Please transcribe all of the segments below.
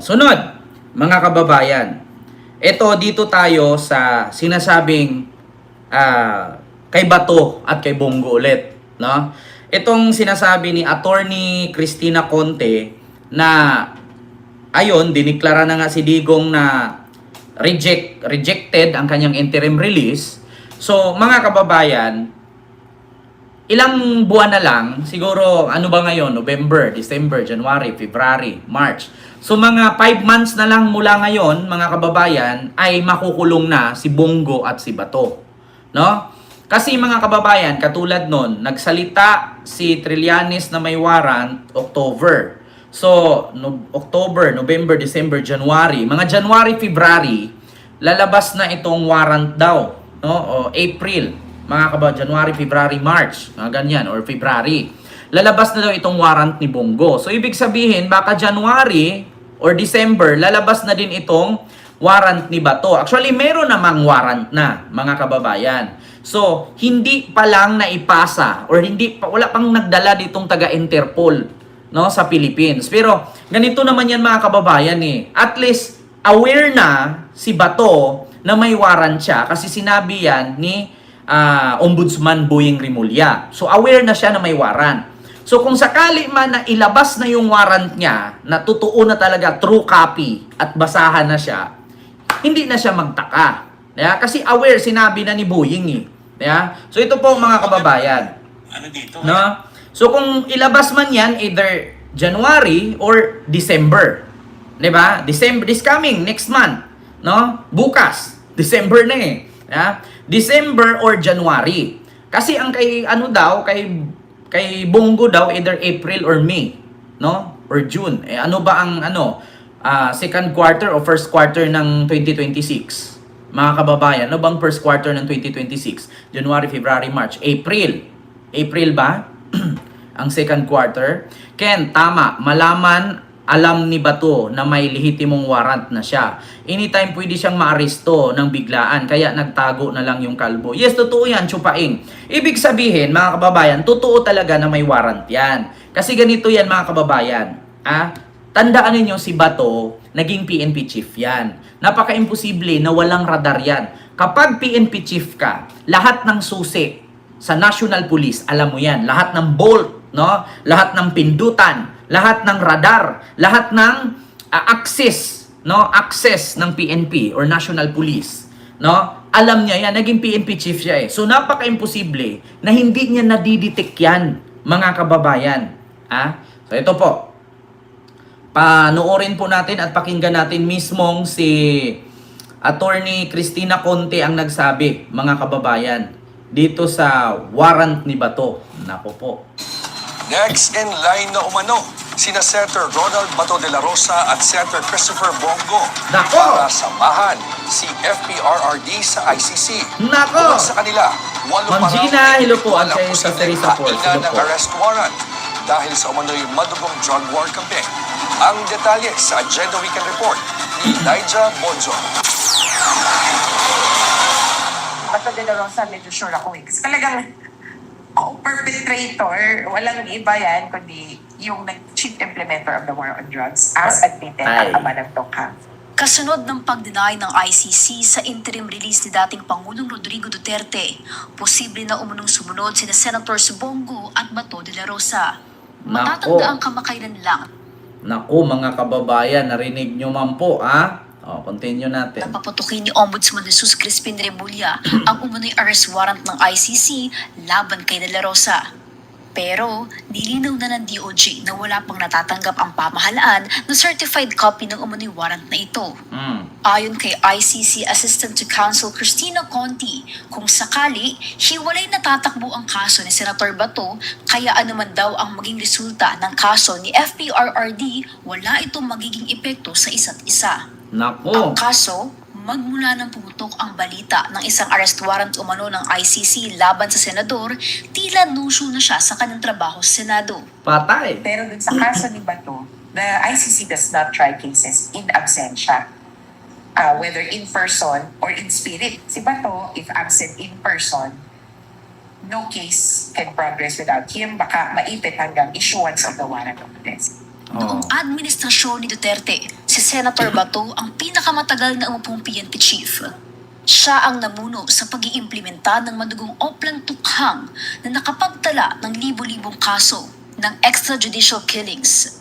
sunod, mga kababayan. Ito, dito tayo sa sinasabing ah, kay Bato at kay Bongo ulit. No? Itong sinasabi ni Attorney Cristina Conte na ayon, diniklara na nga si Digong na reject, rejected ang kanyang interim release. So, mga kababayan, ilang buwan na lang, siguro ano ba ngayon, November, December, January, February, March. So mga 5 months na lang mula ngayon, mga kababayan, ay makukulong na si Bongo at si Bato. No? Kasi mga kababayan, katulad nun, nagsalita si Trillanes na may warrant October. So, no, October, November, December, January, mga January, February, lalabas na itong warrant daw, no? O April, mga kaba, January, February, March, mga ganyan, or February. Lalabas na daw itong warrant ni Bongo. So, ibig sabihin, baka January or December, lalabas na din itong warrant ni Bato. Actually, meron namang warrant na, mga kababayan. So, hindi pa lang naipasa or hindi pa, wala pang nagdala ditong taga-Interpol no sa Philippines. Pero ganito naman yan mga kababayan eh. At least aware na si Bato na may warrant siya kasi sinabi yan ni ah, Ombudsman Boying Rimulya. So aware na siya na may warrant. So kung sakali man na ilabas na yung warrant niya na totoo na talaga true copy at basahan na siya, hindi na siya magtaka. Yeah? Kasi aware sinabi na ni Boying eh. Yeah? So ito po mga kababayan. Ano dito? No? So kung ilabas man yan either January or December. 'Di ba? December this coming next month, no? Bukas, December na eh. Yeah? December or January. Kasi ang kay ano daw kay kay Bongo daw either April or May, no? Or June. Eh ano ba ang ano ah, second quarter o first quarter ng 2026? Mga kababayan, ano bang first quarter ng 2026? January, February, March, April. April ba? ang second quarter. Ken, tama. Malaman, alam ni Bato na may lehitimong warrant na siya. Anytime pwede siyang maaresto ng biglaan, kaya nagtago na lang yung kalbo. Yes, totoo yan, chupaing. Ibig sabihin, mga kababayan, totoo talaga na may warrant yan. Kasi ganito yan, mga kababayan. Ah, tandaan ninyo si Bato, naging PNP chief yan. Napaka-imposible na walang radar yan. Kapag PNP chief ka, lahat ng susi sa National Police, alam mo yan, lahat ng bolt, no? Lahat ng pindutan, lahat ng radar, lahat ng ah, access, no? Access ng PNP or National Police, no? Alam niya yan, naging PNP chief siya eh. So napaka-imposible na hindi niya nadidetect yan, mga kababayan. Ah? So ito po, panoorin po natin at pakinggan natin mismong si Attorney Christina Conte ang nagsabi, mga kababayan, dito sa warrant ni Bato. Nako po. Next in line na umano, sina Senator Ronald Bato de la Rosa at Senator Christopher Bongo Nako! para samahan si FPRRD sa ICC. Nako! Bukod sa kanila, walo Ma'am Gina, hello po. walang At sa Teresa hello ng po. arrest warrant dahil sa umano'y madugong drug war campaign. Ang detalye sa Agenda Weekend Report ni Elijah Bonzo. Bato de la Rosa, medyo sure ako eh. Kasi talagang oh, perpetrator, walang iba yan, kundi yung nag-chief implementer of the war on drugs as admitted Ay. ang ama ng Tokha. Kasunod ng pag-deny ng ICC sa interim release ni dating Pangulong Rodrigo Duterte, posible na umunong sumunod sina Senators Bongo at Bato de la Rosa. Matatanda ang kamakailan lang Nako mga kababayan, narinig nyo man po, ha? O, continue natin. na papatukin ni Ombudsman Jesus Crispin Remulla ang umunoy arrest warrant ng ICC laban kay De La Rosa. Pero, nilinaw na ng DOJ na wala pang natatanggap ang pamahalaan na certified copy ng umunoy warrant na ito. Mm. Ayon kay ICC Assistant to Counsel Christina Conti, kung sakali, hiwalay natatakbo ang kaso ni Senator Bato, kaya anuman daw ang maging resulta ng kaso ni FPRRD, wala itong magiging epekto sa isa't isa. Nako. Ang kaso, magmula nang pumutok ang balita ng isang arrest warrant umano ng ICC laban sa senador, tila nuso na siya sa kanyang trabaho sa Senado. Patay. Pero dun sa kaso ni Bato, the ICC does not try cases in absentia. Uh, whether in person or in spirit. Si Bato, if absent in person, no case can progress without him. Baka maipit hanggang issuance of the warrant of arrest. Oh. Noong administrasyon ni Duterte, si Senator Bato ang pinakamatagal na umupong PNP chief. Siya ang namuno sa pag iimplementa ng madugong oplang tukhang na nakapagtala ng libo-libong kaso ng extrajudicial killings.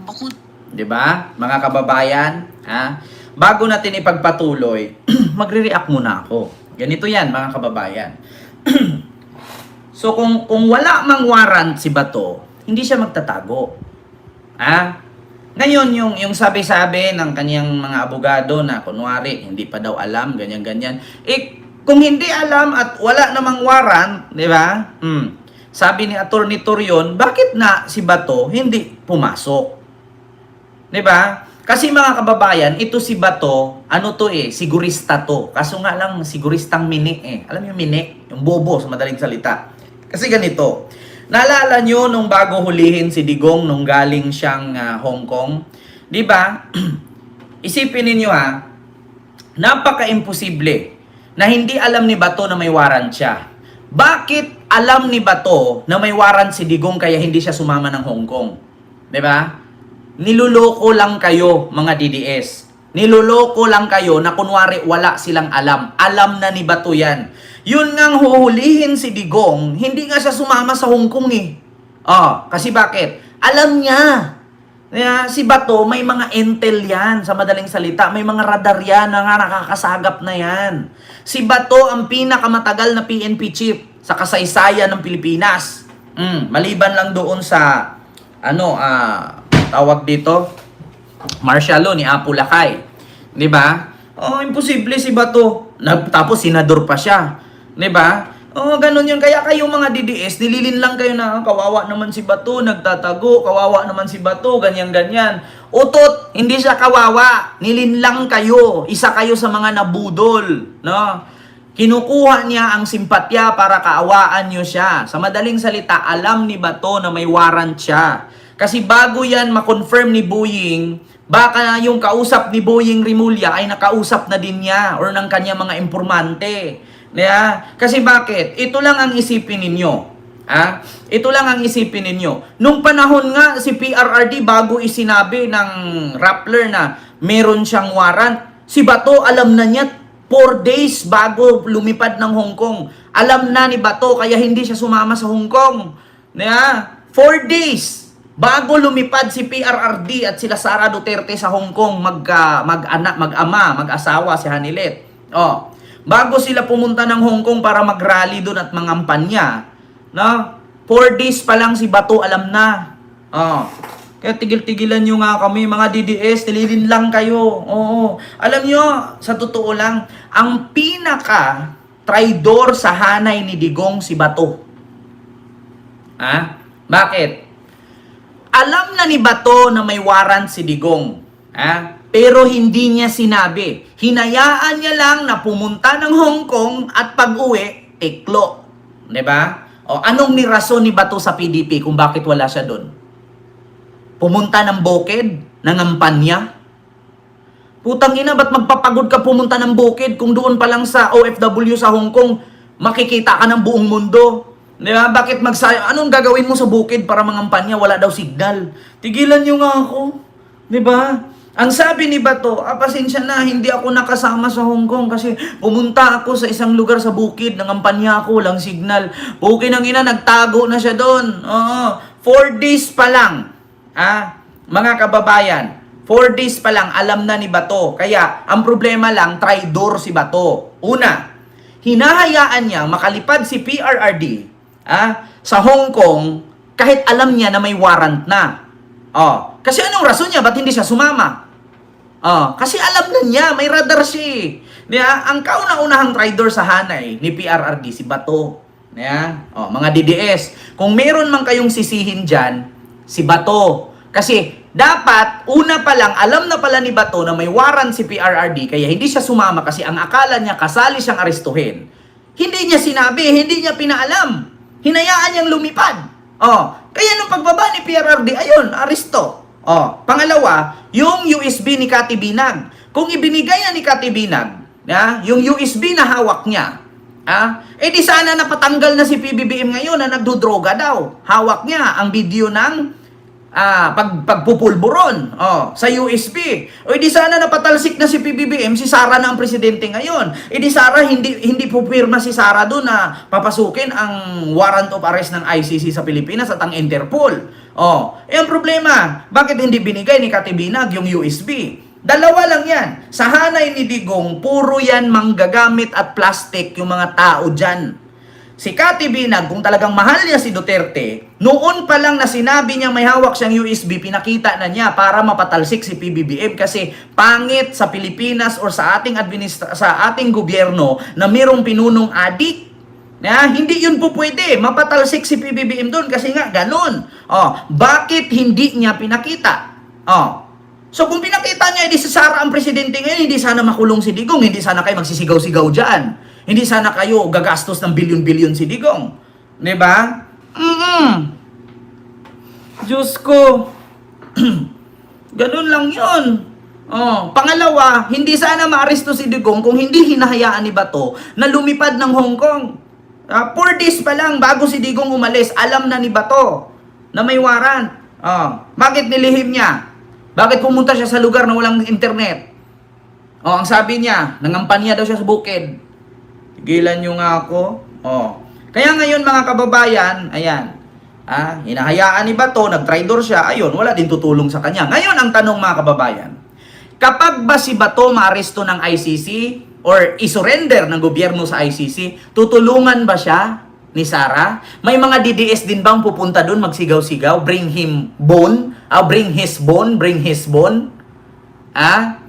Bukod 'Di ba? Mga kababayan, ha? Bago natin ipagpatuloy, magre-react muna ako. Ganito 'yan, mga kababayan. so kung kung wala mang warrant si Bato, hindi siya magtatago. Ha? Ngayon, yung, yung sabi-sabi ng kanyang mga abogado na kunwari, hindi pa daw alam, ganyan-ganyan. Eh, kung hindi alam at wala namang warrant, di ba? Hmm. Sabi ni Attorney Torion, bakit na si Bato hindi pumasok? 'Di ba? Kasi mga kababayan, ito si Bato, ano to eh, sigurista to. Kaso nga lang, siguristang mini eh. Alam yung mini? Yung bobo sa madaling salita. Kasi ganito, naalala nyo nung bago hulihin si Digong nung galing siyang ah, Hong Kong? Di ba? Isipin ninyo ha, napaka-imposible na hindi alam ni Bato na may warrant siya. Bakit alam ni Bato na may warrant si Digong kaya hindi siya sumama ng Hong Kong? 'Di ba? Niluloko lang kayo, mga DDS. Niluloko lang kayo na kunwari wala silang alam. Alam na ni Bato yan. Yun ngang huhulihin si Digong, hindi nga siya sumama sa Hong Kong eh. Oh, kasi bakit? Alam niya. Yeah, si Bato, may mga intel yan, sa madaling salita. May mga radar yan na nga nakakasagap na yan. Si Bato ang pinakamatagal na PNP chief sa kasaysayan ng Pilipinas. Mm, maliban lang doon sa, ano, ah, tawag dito, martial law ni Apo Lakay. 'Di ba? Oh, imposible si Bato. Tapos senador pa siya. 'Di ba? Oh, ganun yun. Kaya kayo mga DDS, nililin lang kayo na, "Ah, kawawa naman si Bato, nagtatago, kawawa naman si Bato, ganyan-ganyan. Utot, hindi siya kawawa. Nilin lang kayo. Isa kayo sa mga nabudol. No? Kinukuha niya ang simpatya para kaawaan niyo siya. Sa madaling salita, alam ni Bato na may warrant siya. Kasi bago yan ma-confirm ni Boying, baka yung kausap ni Boying Rimulya ay nakausap na din niya or ng kanya mga informante. Yeah? Kasi bakit? Ito lang ang isipin ninyo. Ha? Ito lang ang isipin ninyo. Nung panahon nga si PRRD bago isinabi ng Rappler na meron siyang warrant, si Bato alam na niya 4 days bago lumipad ng Hong Kong. Alam na ni Bato kaya hindi siya sumama sa Hong Kong. Yeah? 4 days bago lumipad si PRRD at sila Sara Duterte sa Hong Kong mag ah, mag-anak, mag-ama, mag-asawa si Hanilet. Oh, bago sila pumunta ng Hong Kong para mag-rally doon at mangampanya, no? 4 days pa lang si Bato alam na. Oh. Kaya tigil-tigilan nyo nga kami, mga DDS, nililin lang kayo. Oo. Alam nyo, sa totoo lang, ang pinaka traidor sa hanay ni Digong si Bato. Ha? Bakit? Alam na ni Bato na may warrant si Digong. Ha? Pero hindi niya sinabi. Hinayaan niya lang na pumunta ng Hong Kong at pag-uwi, tiklo. ba? O anong ni rason ni Bato sa PDP kung bakit wala siya doon? Pumunta ng bukid, nangampan niya. Putang ina, ba't magpapagod ka pumunta ng bukid kung doon pa lang sa OFW sa Hong Kong, makikita ka ng buong mundo? Di ba? Bakit magsayang? Anong gagawin mo sa bukid para mangampanya? Wala daw signal. Tigilan nyo nga ako. Di ba? Ang sabi ni Bato, ah, pasensya na, hindi ako nakasama sa Hong Kong kasi pumunta ako sa isang lugar sa bukid, nangampanya ako, walang signal. Bukin ng ina, nagtago na siya doon. Oo. Four days pa lang. Ah, mga kababayan, four days pa lang, alam na ni Bato. Kaya, ang problema lang, traidor si Bato. Una, hinahayaan niya makalipad si PRRD ah, sa Hong Kong kahit alam niya na may warrant na. Oh, kasi anong rason niya? Ba't hindi siya sumama? Oh, kasi alam na niya, may radar siya eh. Di ba? Ang kauna-unahang traidor sa hanay ni PRRD, si Bato. Yeah? Oh, mga DDS, kung meron man kayong sisihin dyan, si Bato. Kasi dapat, una pa lang, alam na pala ni Bato na may warrant si PRRD, kaya hindi siya sumama kasi ang akala niya kasali siyang arestuhin. Hindi niya sinabi, hindi niya pinaalam. Hinayaan niyang lumipad. Oh, kaya nung pagbaba ni PRRD, ayun, aresto. Oh, pangalawa, yung USB ni Kati Binag. Kung ibinigay na ni Kati Binag, ya, yung USB na hawak niya, ah, eh di sana napatanggal na si PBBM ngayon na nagdudroga daw. Hawak niya ang video ng ah, pag, pagpupulburon oh, sa USB. O di sana napatalsik na si PBBM, si Sara na ang presidente ngayon. E Sara, hindi, hindi pupirma si Sara doon na papasukin ang warrant of arrest ng ICC sa Pilipinas at ang Interpol. Oh, ang problema, bakit hindi binigay ni Katibinag yung USB? Dalawa lang yan. Sa hanay ni Digong, puro yan manggagamit at plastic yung mga tao dyan. Si Cathy Binag, kung talagang mahal niya si Duterte, noon pa lang na sinabi niya may hawak siyang USB, pinakita na niya para mapatalsik si PBBM kasi pangit sa Pilipinas or sa ating administra- sa ating gobyerno na mayroong pinunong adik. Na, hindi yun po pwede. Mapatalsik si PBBM doon kasi nga ganun. Oh, bakit hindi niya pinakita? Oh. So kung pinakita niya, edi si Sara ang presidente ngayon, hindi sana makulong si Digong, hindi sana kayo magsisigaw-sigaw dyan. Hindi sana kayo gagastos ng bilyon-bilyon si Digong. Di ba? Mm-mm. Diyos ko. Ganun lang yun. Oh, pangalawa, hindi sana maaresto si Digong kung hindi hinahayaan ni Bato na lumipad ng Hong Kong. Ah, four days pa lang bago si Digong umalis, alam na ni Bato na may warrant. Oh, bakit nilihim niya? Bakit pumunta siya sa lugar na walang internet? Oh, ang sabi niya, nangampanya daw siya sa bukid. Tigilan niyo nga ako. Oh. Kaya ngayon mga kababayan, ayan. Ah, hinahayaan ni Bato, nag-traitor siya, ayun, wala din tutulong sa kanya. Ngayon ang tanong mga kababayan, kapag ba si Bato maaresto ng ICC or isurrender ng gobyerno sa ICC, tutulungan ba siya ni Sara? May mga DDS din bang pupunta doon magsigaw-sigaw, bring him bone, ah, bring his bone, bring his bone? Ah?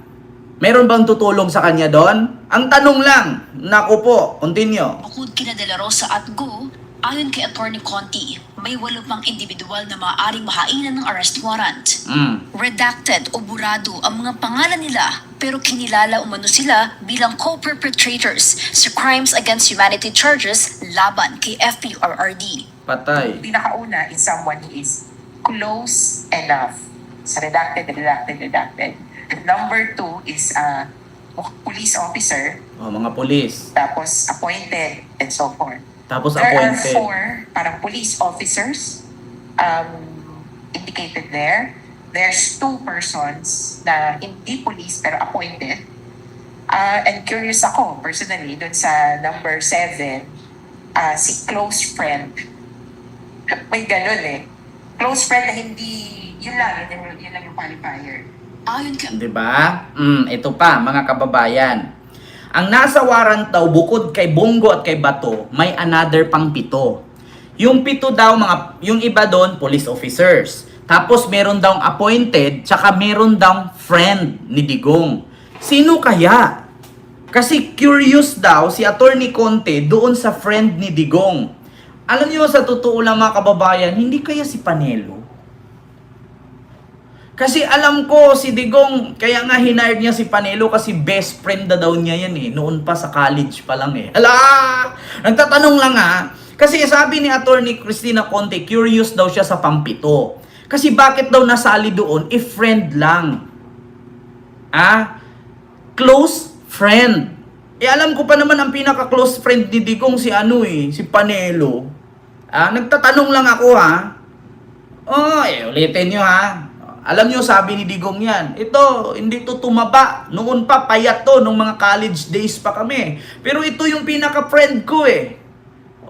Meron bang tutulong sa kanya doon? Ang tanong lang, naku po, continue. Bukod kina De La Rosa at Go, ayon kay Attorney Conti, may walo pang individual na maaaring mahainan ng arrest warrant. Mm. Redacted o burado ang mga pangalan nila pero kinilala umano sila bilang co-perpetrators sa crimes against humanity charges laban kay FPRRD. Patay. Pinakauna is someone who is close enough. Sa redacted, redacted, redacted. Number two is a police officer, Oh, mga polis. tapos appointed, and so forth. Tapos There are appointed. four parang police officers um, indicated there. There's two persons na hindi police pero appointed. Uh, and curious ako, personally, dun sa number seven, uh, si close friend. May ganun eh. Close friend na hindi, yun lang, yun, yung- yun lang yung qualifier. Ayon kay 'Di ba? Mm, ito pa mga kababayan. Ang nasa warrant daw bukod kay Bongo at kay Bato, may another pang pito. Yung pito daw mga yung iba doon police officers. Tapos meron daw appointed, tsaka meron daw friend ni Digong. Sino kaya? Kasi curious daw si Attorney Conte doon sa friend ni Digong. Alam niyo sa totoo lang mga kababayan, hindi kaya si Panelo? Kasi alam ko si Digong, kaya nga hired niya si Panelo kasi best friend na daw niya yan eh. Noon pa sa college pa lang eh. Hala! Nagtatanong lang ha. Kasi sabi ni Attorney Christina Conte, curious daw siya sa pampito. Kasi bakit daw nasali doon if friend lang? Ah? Close friend. Eh alam ko pa naman ang pinaka-close friend ni Digong si ano eh, si Panelo. Ah, nagtatanong lang ako ha. Oh, eh, ulitin nyo ha. Alam nyo, sabi ni Digong yan, ito, hindi to tumaba. Noon pa, payat to, nung mga college days pa kami. Pero ito yung pinaka-friend ko eh.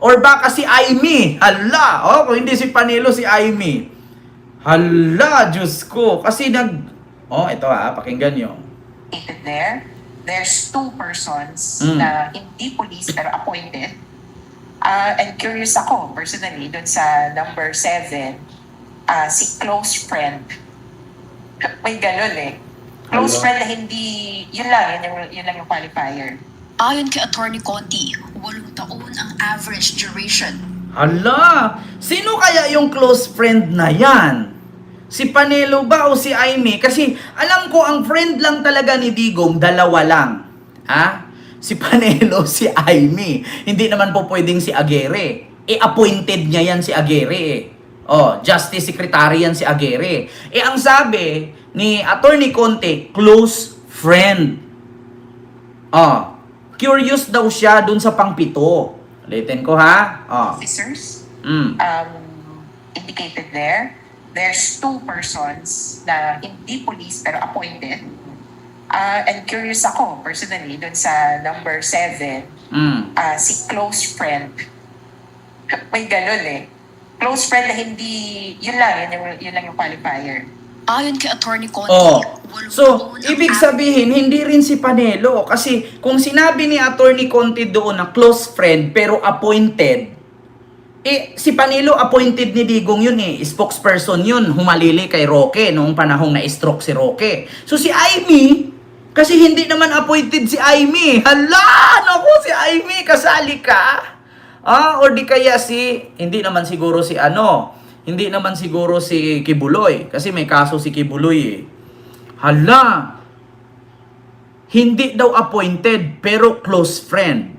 Or baka si Aimee. Hala, oh, kung hindi si Panelo, si Aimee. Hala, Diyos ko. Kasi nag... Oh, ito ha, pakinggan nyo. there. There's two persons Mm. na hindi police pero appointed. Uh, and curious ako, personally, dun sa number seven, uh, si close friend. May ganun eh. Close Hala. friend na hindi, yun lang, yun, yung, yun lang yung qualifier. Ayon kay Attorney Conti, walong taon ang average duration Hala, sino kaya yung close friend na yan? Si Panelo ba o si Aimee? Kasi alam ko ang friend lang talaga ni Digong, dalawa lang. Ha? Si Panelo, si Aimee. Hindi naman po pwedeng si Aguirre. E appointed niya yan si Aguirre eh. Oh, Justice Secretary yan si Aguirre. Eh ang sabi ni Attorney Conte, close friend. Oh, curious daw siya dun sa pangpito. Ulitin ko ha. Oh. Officers Mm. um, indicated there. there's two persons na hindi police pero appointed. Ah, and curious ako, personally, dun sa number seven, Mm. ah, si close friend. May ganun eh. Close friend na hindi, yun lang, yun, yung, yun lang yung qualifier. Ayon kay Attorney Conti, Oh. walong So, ibig sabihin, hindi rin si Panelo. Kasi kung sinabi ni Attorney Conti doon na close friend pero appointed, eh, si Panelo appointed ni Digong yun eh. Spokesperson yun. Humalili kay Roque noong panahong na-stroke si Roque. So si Aimee, kasi hindi naman appointed si Aimee. Hala! Naku, si Aimee, kasali ka? Ah, or di kaya si, hindi naman siguro si ano, hindi naman siguro si Kibuloy. Kasi may kaso si Kibuloy eh. Hala! Hindi daw appointed, pero close friend.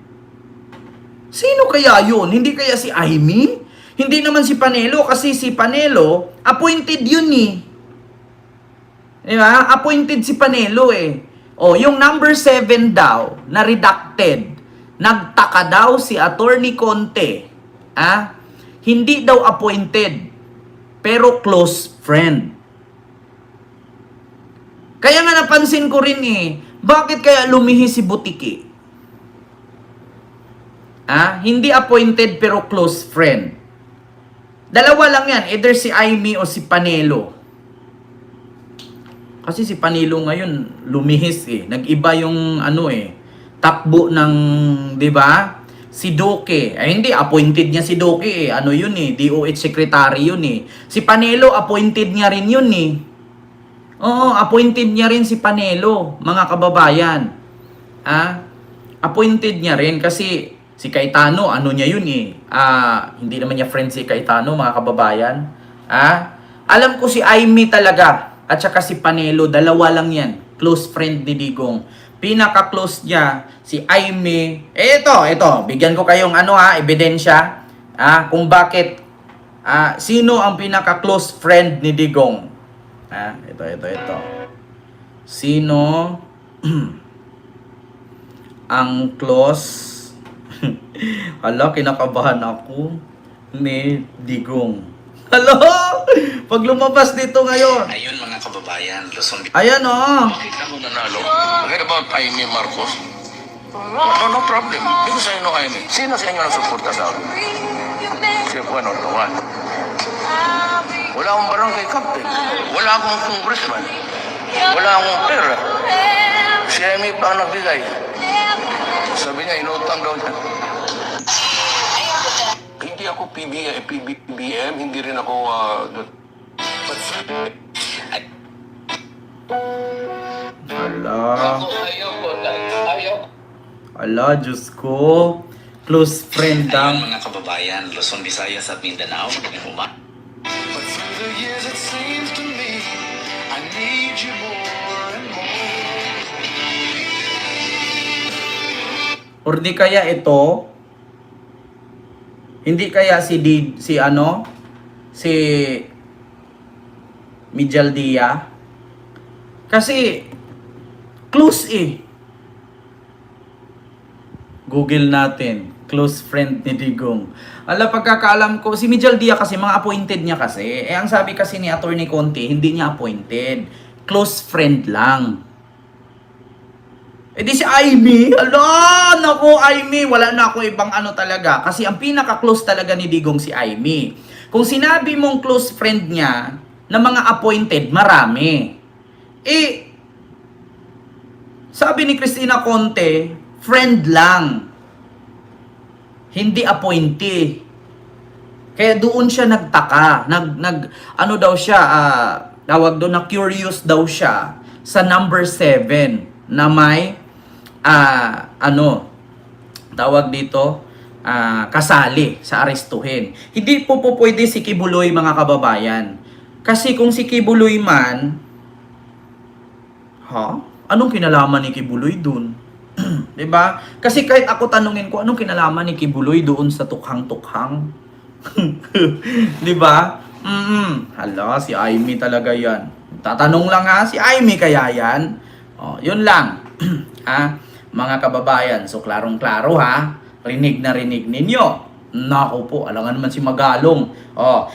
Sino kaya yun? Hindi kaya si Aimee? Hindi naman si Panelo kasi si Panelo, appointed yun eh. Di? Appointed si Panelo eh. O, yung number 7 daw, na redacted, nagtaka daw si Attorney Conte. Ah? Hindi daw appointed, pero close friend. Kaya nga napansin ko rin eh, bakit kaya lumihi si Butiki? Ah, hindi appointed pero close friend. Dalawa lang yan, either si Aimee o si Panelo. Kasi si Panelo ngayon lumihis eh. Nag-iba yung ano eh, takbo ng, 'di ba? Si Doke. Ay hindi appointed niya si Doke eh. Ano yun eh, DOH secretary yun eh. Si Panelo appointed niya rin yun eh. Oo, appointed niya rin si Panelo, mga kababayan. Ah, appointed niya rin kasi si Cayetano, ano niya yun eh. Ah, hindi naman niya friend si Cayetano, mga kababayan. Ah, alam ko si Aimee talaga at saka si Panelo, dalawa lang yan. Close friend ni Digong. Pinaka-close niya, si Aimee. Eh, ito, ito. Bigyan ko kayong ano ha, ebidensya. Ah, kung bakit, ah, sino ang pinaka-close friend ni Digong. Ah, ito, ito, ito. Sino ang close Hala, kinakabahan ako ni Digong. Hello! Pag lumabas dito ngayon. Ayun kababayan, Luzon, Ayan oh. Bakit ako nanalo? Forget about Jaime Marcos. No, no problem. Because I know Jaime. Sino sa inyo nagsuporta sa akin? Si Juan Ortowan. Wala akong barangay captain. Wala akong congressman. Wala akong pera. Si Jaime pa ang nagbigay. Sabi niya, inutang daw niya. Hindi ako PBM, PBM hindi rin ako ah, Hala. Ayaw ko, ayaw Hala, Diyos ko. Close friend Ayun ang... mga kababayan, Luzon, Visayas at Mindanao, magandang umaga. But through the years it seems to me I need you more and more. Or di kaya ito, hindi kaya si Di, si ano, si Mijaldia. Kasi close eh. Google natin, close friend ni Digong. Ala pagkakaalam ko, si Mijaldia kasi mga appointed niya kasi. Eh ang sabi kasi ni Attorney Conte, hindi niya appointed. Close friend lang. Eh di si Aimee, ala, nako Aimee, wala na ako ibang ano talaga. Kasi ang pinaka-close talaga ni Digong si Aimee. Kung sinabi mong close friend niya, na mga appointed, marami. Eh, sabi ni Christina Conte, friend lang. Hindi appointee. Kaya doon siya nagtaka. Nag, nag, ano daw siya, ah, tawag doon na curious daw siya sa number 7 na may, ah, ano, tawag dito, ah, kasali sa arestuhin. Hindi po po pwede si Kibuloy mga kababayan. Kasi kung si Kibuloy man, ha? Anong kinalaman ni Kibuloy dun? 'Di ba? Kasi kahit ako tanungin ko anong kinalaman ni Kibuloy doon sa tukhang-tukhang. 'Di ba? Mm. Hala, si Aimee talaga 'yan. Tatanong lang ha, si Aimee kaya 'yan? Oh, 'yun lang. ha? Mga kababayan, so klarong-klaro ha. Rinig na rinig ninyo. Nako po, alangan naman si Magalong. Oh,